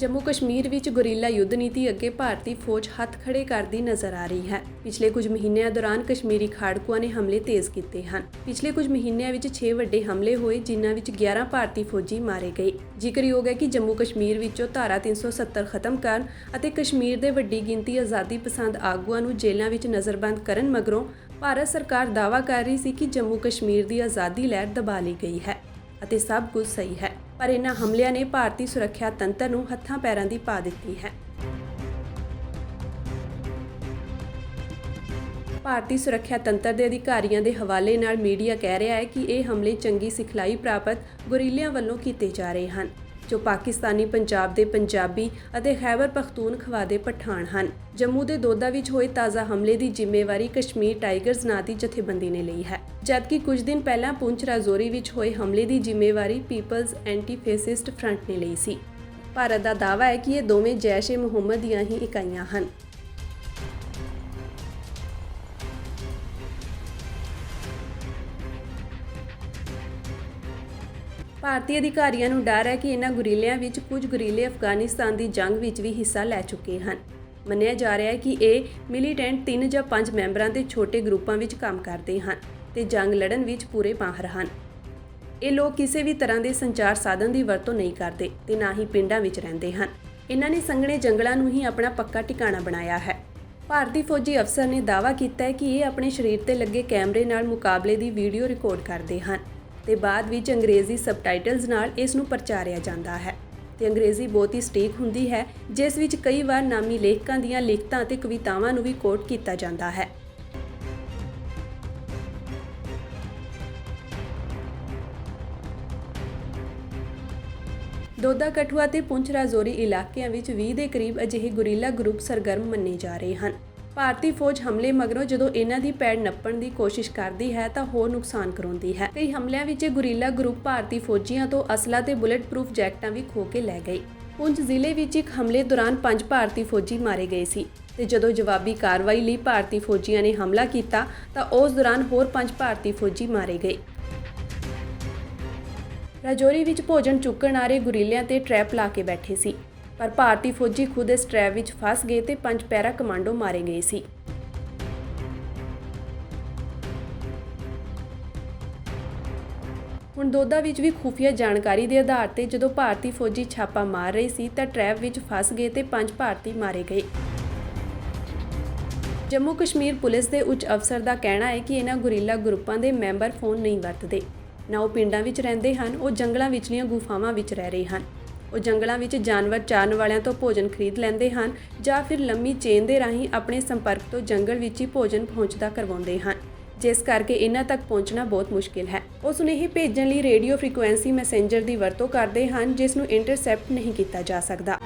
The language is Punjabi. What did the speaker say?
ਜੰਮੂ ਕਸ਼ਮੀਰ ਵਿੱਚ ਗੁਰੀਲਾ ਯੁੱਧ ਨੀਤੀ ਅੱਗੇ ਭਾਰਤੀ ਫੌਜ ਹੱਥ ਖੜੇ ਕਰਦੀ ਨਜ਼ਰ ਆ ਰਹੀ ਹੈ। ਪਿਛਲੇ ਕੁਝ ਮਹੀਨਿਆਂ ਦੌਰਾਨ ਕਸ਼ਮੀਰੀ ਖਾੜਕੂਆਂ ਨੇ ਹਮਲੇ ਤੇਜ਼ ਕੀਤੇ ਹਨ। ਪਿਛਲੇ ਕੁਝ ਮਹੀਨਿਆਂ ਵਿੱਚ 6 ਵੱਡੇ ਹਮਲੇ ਹੋਏ, ਜਿਨ੍ਹਾਂ ਵਿੱਚ 11 ਭਾਰਤੀ ਫੌਜੀ ਮਾਰੇ ਗਏ। ਜ਼ਿਕਰਯੋਗ ਹੈ ਕਿ ਜੰਮੂ ਕਸ਼ਮੀਰ ਵਿੱਚੋਂ ਧਾਰਾ 370 ਖਤਮ ਕਰਨ ਅਤੇ ਕਸ਼ਮੀਰ ਦੇ ਵੱਡੀ ਗਿਣਤੀ ਆਜ਼ਾਦੀ ਪਸੰਦ ਆਗੂਆਂ ਨੂੰ ਜੇਲ੍ਹਾਂ ਵਿੱਚ ਨਜ਼ਰਬੰਦ ਕਰਨ ਮਗਰੋਂ ਭਾਰਤ ਸਰਕਾਰ ਦਾਅਵਾ ਕਰ ਰਹੀ ਸੀ ਕਿ ਜੰਮੂ ਕਸ਼ਮੀਰ ਦੀ ਆਜ਼ਾਦੀ ਲਹਿਰ ਦਬਾ ਲਈ ਗਈ ਹੈ ਅਤੇ ਸਭ ਕੁਝ ਸਹੀ ਹੈ। ਪਰ ਇਹਨਾਂ ਹਮਲਿਆਂ ਨੇ ਭਾਰਤੀ ਸੁਰੱਖਿਆ ਤੰਤਰ ਨੂੰ ਹੱਥਾਂ ਪੈਰਾਂ ਦੀ ਪਾ ਦਿੱਤੀ ਹੈ। ਭਾਰਤੀ ਸੁਰੱਖਿਆ ਤੰਤਰ ਦੇ ਅਧਿਕਾਰੀਆਂ ਦੇ ਹਵਾਲੇ ਨਾਲ ਮੀਡੀਆ ਕਹਿ ਰਿਹਾ ਹੈ ਕਿ ਇਹ ਹਮਲੇ ਚੰਗੀ ਸਿਖਲਾਈ ਪ੍ਰਾਪਤ ਗੁਰੀਲਿਆਂ ਵੱਲੋਂ ਕੀਤੇ ਜਾ ਰਹੇ ਹਨ। ਜੋ ਪਾਕਿਸਤਾਨੀ, ਪੰਜਾਬ ਦੇ ਪੰਜਾਬੀ ਅਤੇ ਖੈਬਰ ਪਖਤੂਨਖਵਾ ਦੇ ਪਠਾਨ ਹਨ। ਜੰਮੂ ਦੇ ਦੋਦਾ ਵਿੱਚ ਹੋਏ ਤਾਜ਼ਾ ਹਮਲੇ ਦੀ ਜ਼ਿੰਮੇਵਾਰੀ ਕਸ਼ਮੀਰ ਟਾਈਗਰਜ਼ ਨਾਂ ਦੀ ਜਥੇਬੰਦੀ ਨੇ ਲਈ ਹੈ। ਜਦਕਿ ਕੁਝ ਦਿਨ ਪਹਿਲਾਂ ਪੁੰਛ ਰਾਜੌਰੀ ਵਿੱਚ ਹੋਏ ਹਮਲੇ ਦੀ ਜ਼ਿੰਮੇਵਾਰੀ ਪੀਪਲਜ਼ ਐਂਟੀ ਫੈਸਿਸਟ ਫਰੰਟ ਨੇ ਲਈ ਸੀ। ਭਾਰਤ ਦਾ ਦਾਅਵਾ ਹੈ ਕਿ ਇਹ ਦੋਵੇਂ ਜੈਸ਼-ਏ ਮੁਹੰਮਦ ਦੀਆਂ ਹੀ ਇਕਾਈਆਂ ਹਨ। ਭਾਰਤੀ ਅਧਿਕਾਰੀਆਂ ਨੂੰ ਡਰ ਹੈ ਕਿ ਇਹਨਾਂ ਗੁਰੀਲਿਆਂ ਵਿੱਚ ਕੁਝ ਗੁਰੀਲੇ ਅਫਗਾਨਿਸਤਾਨ ਦੀ ਜੰਗ ਵਿੱਚ ਵੀ ਹਿੱਸਾ ਲੈ ਚੁੱਕੇ ਹਨ। ਮੰਨਿਆ ਜਾ ਰਿਹਾ ਹੈ ਕਿ ਇਹ ਮਿਲੀਟੈਂਟ 3 ਜਾਂ 5 ਮੈਂਬਰਾਂ ਦੇ ਛੋਟੇ ਗਰੁੱਪਾਂ ਵਿੱਚ ਕੰਮ ਕਰਦੇ ਹਨ ਤੇ ਜੰਗ ਲੜਨ ਵਿੱਚ ਪੂਰੇ ਮਾਹਰ ਹਨ। ਇਹ ਲੋਕ ਕਿਸੇ ਵੀ ਤਰ੍ਹਾਂ ਦੇ ਸੰਚਾਰ ਸਾਧਨ ਦੀ ਵਰਤੋਂ ਨਹੀਂ ਕਰਦੇ ਤੇ ਨਾ ਹੀ ਪਿੰਡਾਂ ਵਿੱਚ ਰਹਿੰਦੇ ਹਨ। ਇਹਨਾਂ ਨੇ ਸੰਘਣੇ ਜੰਗਲਾਂ ਨੂੰ ਹੀ ਆਪਣਾ ਪੱਕਾ ਟਿਕਾਣਾ ਬਣਾਇਆ ਹੈ। ਭਾਰਤੀ ਫੌਜੀ ਅਫਸਰ ਨੇ ਦਾਅਵਾ ਕੀਤਾ ਹੈ ਕਿ ਇਹ ਆਪਣੇ ਸਰੀਰ ਤੇ ਲੱਗੇ ਕੈਮਰੇ ਨਾਲ ਮੁਕਾਬਲੇ ਦੀ ਵੀਡੀਓ ਰਿਕਾਰਡ ਕਰਦੇ ਹਨ। ਤੇ ਬਾਅਦ ਵਿੱਚ ਅੰਗਰੇਜ਼ੀ ਸਬਟਾਈਟਲਸ ਨਾਲ ਇਸ ਨੂੰ ਪ੍ਰਚਾਰਿਆ ਜਾਂਦਾ ਹੈ। ਤੇ ਅੰਗਰੇਜ਼ੀ ਬਹੁਤ ਹੀ ਸਟੀਕ ਹੁੰਦੀ ਹੈ, ਜਿਸ ਵਿੱਚ ਕਈ ਵਾਰ ਨਾਮੀ ਲੇਖਕਾਂ ਦੀਆਂ ਲਿਖਤਾਂ ਅਤੇ ਕਵਿਤਾਵਾਂ ਨੂੰ ਵੀ ਕੋਟ ਕੀਤਾ ਜਾਂਦਾ ਹੈ। ਦੋਦਾ ਕਠੂਆ ਤੇ ਪੁੰਛ ਰਾਜੌਰੀ ਇਲਾਕਿਆਂ ਵਿੱਚ 20 ਦੇ ਕਰੀਬ ਅਜਿਹੇ ਗੁਰੀਲਾ ਗਰੁੱਪ ਸਰਗਰਮ ਮੰਨੇ ਜਾ ਰਹੇ ਹਨ। ਭਾਰਤੀ ਫੌਜ ਹਮਲੇ ਮਗਰੋਂ ਜਦੋਂ ਇਹਨਾਂ ਦੀ ਪੈੜ ਨੱਪਣ ਦੀ ਕੋਸ਼ਿਸ਼ ਕਰਦੀ ਹੈ ਤਾਂ ਹੋਰ ਨੁਕਸਾਨ ਕਰਾਉਂਦੀ ਹੈ। ਕਈ ਹਮਲਿਆਂ ਵਿੱਚ ਗੁਰੀਲਾ ਗਰੁੱਪ ਭਾਰਤੀ ਫੌਜੀਆਂ ਤੋਂ ਅਸਲਾ ਤੇ ਬੁਲੇਟ ਪ੍ਰੂਫ ਜੈਕਟਾਂ ਵੀ ਖੋਹ ਕੇ ਲੈ ਗਏ ਪੁੰਛ ਜ਼ਿਲ੍ਹੇ ਵਿੱਚ ਇੱਕ ਹਮਲੇ ਦੌਰਾਨ ਪੰਜ ਭਾਰਤੀ ਫੌਜੀ ਮਾਰੇ ਗਏ ਸੀ ਤੇ ਜਦੋਂ ਜਵਾਬੀ ਕਾਰਵਾਈ ਲਈ ਭਾਰਤੀ ਫੌਜੀਆਂ ਨੇ ਹਮਲਾ ਕੀਤਾ ਤਾਂ ਉਸ ਦੌਰਾਨ ਹੋਰ ਪੰਜ ਭਾਰਤੀ ਫੌਜੀ ਮਾਰੇ ਗਏ। ਰਾਜੌਰੀ ਵਿੱਚ ਭੋਜਨ ਚੁੱਕਣ ਆ ਰਹੇ ਗੁਰੀਲਿਆਂ ਤੇ ਟ੍ਰੈਪ ਲਾ ਕੇ ਬੈਠੇ ਸੀ। ਪਰ ਭਾਰਤੀ ਫੌਜੀ ਖੁਦ ਇਸ ਟ੍ਰੈਪ ਵਿੱਚ ਫਸ ਗਏ ਤੇ ਪੰਜ ਪੈਰਾ ਕਮਾਂਡੋ ਮਾਰੇ ਗਏ ਸੀ। ਹੁਣ ਦੋਦਾ ਵਿੱਚ ਵੀ ਖੁਫੀਆ ਜਾਣਕਾਰੀ ਦੇ ਆਧਾਰ ਤੇ ਜਦੋਂ ਭਾਰਤੀ ਫੌਜੀ ਛਾਪਾ ਮਾਰ ਰਹੇ ਸੀ ਤਾਂ ਟ੍ਰੈਪ ਵਿੱਚ ਫਸ ਗਏ ਤੇ ਪੰਜ ਭਾਰਤੀ ਮਾਰੇ ਗਏ। ਜੰਮੂ ਕਸ਼ਮੀਰ ਪੁਲਿਸ ਦੇ ਉੱਚ ਅਫਸਰ ਦਾ ਕਹਿਣਾ ਹੈ ਕਿ ਇਹਨਾਂ ਗੁਰੀਲਾ ਗਰੁੱਪਾਂ ਦੇ ਮੈਂਬਰ ਫੋਨ ਨਹੀਂ ਵਰਤਦੇ। ਨਾ ਉਹ ਪਿੰਡਾਂ ਵਿੱਚ ਰਹਿੰਦੇ ਹਨ, ਉਹ ਜੰਗਲਾਂ ਵਿਚਲੀਆਂ ਗੁਫਾਵਾਂ ਵਿੱਚ ਰਹਿ ਰਹੇ ਹਨ। ਉਹ ਜੰਗਲਾਂ ਵਿੱਚ ਜਾਨਵਰ ਚਾਰਨ ਵਾਲਿਆਂ ਤੋਂ ਭੋਜਨ ਖਰੀਦ ਲੈਂਦੇ ਹਨ ਜਾਂ ਫਿਰ ਲੰਮੀ ਚੇਨ ਦੇ ਰਾਹੀਂ ਆਪਣੇ ਸੰਪਰਕ ਤੋਂ ਜੰਗਲ ਵਿੱਚ ਹੀ ਭੋਜਨ ਪਹੁੰਚਦਾ ਕਰਵਾਉਂਦੇ ਹਨ। ਜਿਸ ਕਰਕੇ ਇਹਨਾਂ ਤੱਕ ਪਹੁੰਚਣਾ ਬਹੁਤ ਮੁਸ਼ਕਿਲ ਹੈ। ਉਹ ਸੁਨੇਹੇ ਭੇਜਣ ਲਈ ਰੇਡੀਓ ਫ੍ਰੀਕੁਐਂਸੀ ਮੈਸੇਂਜਰ ਦੀ ਵਰਤੋਂ ਕਰਦੇ ਹਨ, ਜਿਸ ਨੂੰ ਇੰਟਰਸੈਪਟ ਨਹੀਂ ਕੀਤਾ ਜਾ ਸਕਦਾ।